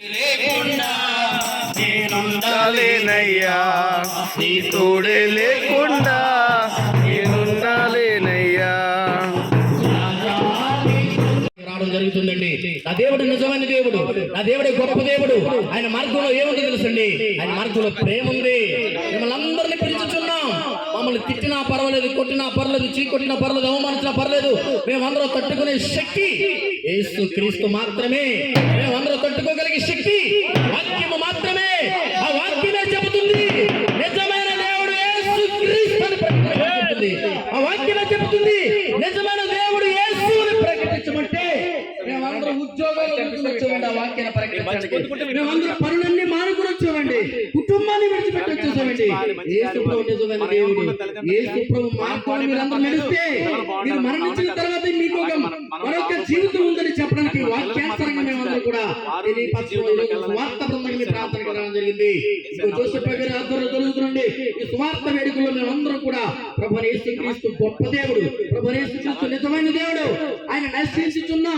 లేకుండా నేనుండాలేనయ్యా. నీ తోడే లేకుండా నేనుండాలేనయ్యా. రావడం జరుగుతుందండి. నా దేవుడు నిజమైన దేవుడు. నా దేవుడే గొప్ప దేవుడు. ఆయన మార్గంలో ఏముంది తెలుసండి? ఆయన మార్గంలో ప్రేమ ఉంది. మిమ్మల్ని అందరినీ పిలుచుచున్నాం మమ్మల్ని తిట్టినా పర్వాలేదు కొట్టినా పర్లేదు చీకొట్టినా పర్లేదు అవమానించినా పర్లేదు మేమందరూ తట్టుకునే శక్తి యేసు క్రీస్తు మాత్రమే. మేమందరూ తట్టుకోగలిగే ప్రకటించబడుతుంది. ఆ వాక్యమే చెబుతుంది నిజమైన దేవుడు యేసుని ప్రకటించమంటే మేమందరం ఉద్యోగాలు వదులుకుని వచ్చామండి ఆ వాక్యాన్ని ప్రకటించడానికి మేమందరం పనులన్నీ మానుకుని వచ్చామండి కుటుంబాన్ని విడిచిపెట్టి వచ్చేసామండి. ప్రభు నిజమైన దేవుడు. ప్రభు మీరందరూ నడిస్తే మీరు మరణించిన తర్వాత మీకు ఒక మరొక జీవితం ఉందని చెప్పడానికి వాక్యానుసారంగా మేమందరం కూడా బృందంగా జోసెఫ్ గారి ఆధ్వర్యంలో జరుగుతుందండి. ఈ స్వార్థ వేడుకలో కూడా క్రీస్తు గొప్ప దేవుడు. ప్రభు క్రీస్తు నిజమైన దేవుడు. ఆయన నశించుచున్న